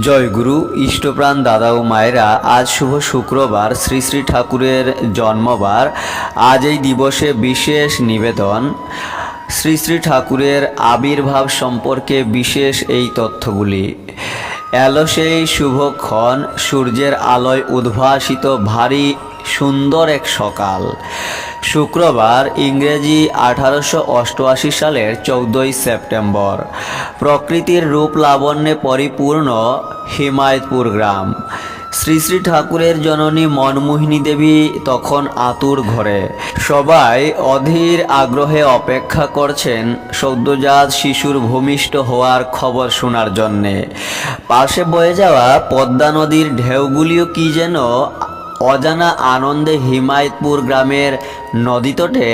জয়গুরু ইষ্টপ্রাণ দাদা ও মায়েরা, আজ শুভ শুক্রবার, শ্রী শ্রী ঠাকুরের জন্মবার, আজ এই দিবসে বিশেষ নিবেদন। শ্রী শ্রী ঠাকুরের আবির্ভাব সম্পর্কে বিশেষ এই তথ্যগুলি। এলো সেই শুভক্ষণ সূর্যের আলোয় উদ্ভাসিত ভারী সুন্দর এক সকাল। শুক্রবার ইংরেজি আঠারোশো অষ্টআশি সালের চৌদ্দই সেপ্টেম্বর। প্রকৃতির রূপ লাবণ্যে পরিপূর্ণ হিমায়তপুর গ্রাম। শ্রী শ্রী ঠাকুরের জননী মনমোহিনী দেবী তখন আতুর ঘরে। সবাই অধীর আগ্রহে অপেক্ষা করছেন সদ্যজাত শিশুর ভূমিষ্ঠ হওয়ার খবর শোনার জন্যে। পাশে বয়ে যাওয়া পদ্মা নদীর ঢেউগুলিও কি যেন অজানা আনন্দে হিমায়তপুর গ্রামের নদীতটে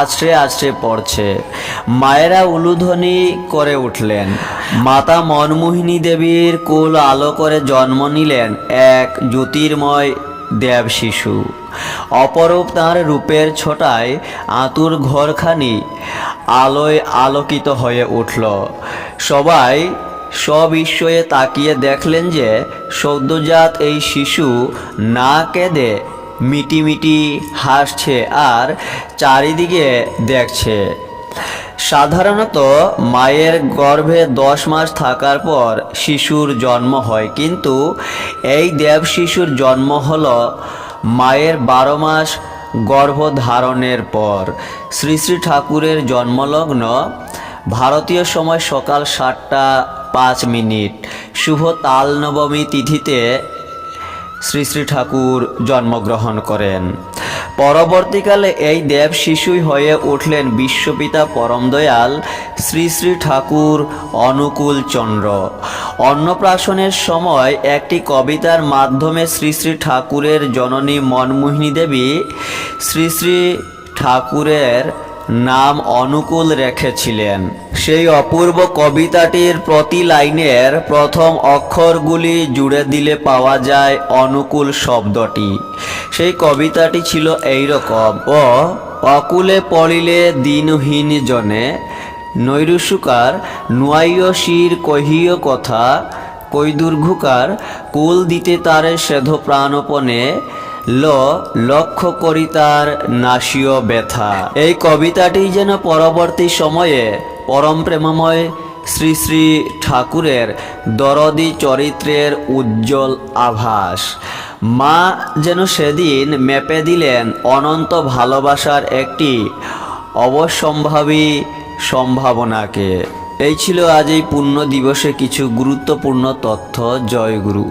আছড়ে আছড়ে পড়ছে। মায়েরা উলুধ্বনি করে উঠলেন। মাতা মনমোহিনী দেবীর কুল আলো করে জন্ম নিলেন এক জ্যোতির্ময় দেব শিশু অপরূপ তাঁর রূপের ছোটায় আতুর ঘরখানি আলোয় আলোকিত হয়ে উঠল। সবাই সবিস্ময়ে তাকিয়ে দেখলেন যে সদ্যজাত এই শিশু না কেঁদে মিটিমিটি হাসছে আর চারিদিকে দেখছে। সাধারণত মায়ের গর্ভে দশ মাস থাকার পর শিশুর জন্ম হয়, কিন্তু এই দেব শিশুর জন্ম হল মায়ের বারো মাস গর্ভধারণের পর। শ্রী শ্রী ঠাকুরের জন্মলগ্ন ভারতীয় সময় সকাল সাতটা পাঁচ মিনিট। শুভ তাল নবমী তিথিতে শ্রী শ্রী ঠাকুর জন্মগ্রহণ করেন। পরবর্তীকালে এই দেব শিশুই হয়ে উঠলেন বিশ্বপিতা পরম দয়াল শ্রী শ্রী ঠাকুর অনুকূল চন্দ্র। অন্নপ্রাশনের সময় একটি কবিতার মাধ্যমে শ্রী শ্রী ঠাকুরের জননী মনমোহিনী দেবী শ্রী শ্রী ঠাকুরের নাম অনুকূল রেখেছিলেন। সেই অপূর্ব কবিতাটির প্রতি লাইনের প্রথম অক্ষরগুলি জুড়ে দিলে পাওয়া যায় অনুকূল শব্দটি। সেই কবিতাটি ছিল এই রকম ও অকুলে পড়িলে দিনহীন জনে নৈরুসুকার নুয়াইয় শির কহিয় কথা, কৈদুর্ঘুকার কুল দিতে তারে সেধ প্রাণপণে ল লক্ষ্য করি তার নাসীয় ব্যথা। এই কবিতাটি যেন পরবর্তী সময়ে পরম প্রেমময় শ্রী শ্রী ঠাকুরের দরদি চরিত্রের উজ্জ্বল আভাস। মা যেন সেদিন মেপে দিলেন অনন্ত ভালোবাসার একটি অবসম্ভাবী সম্ভাবনাকে। এই ছিল আজ এই পুণ্য দিবসে কিছু গুরুত্বপূর্ণ তথ্য, জয়গুরু।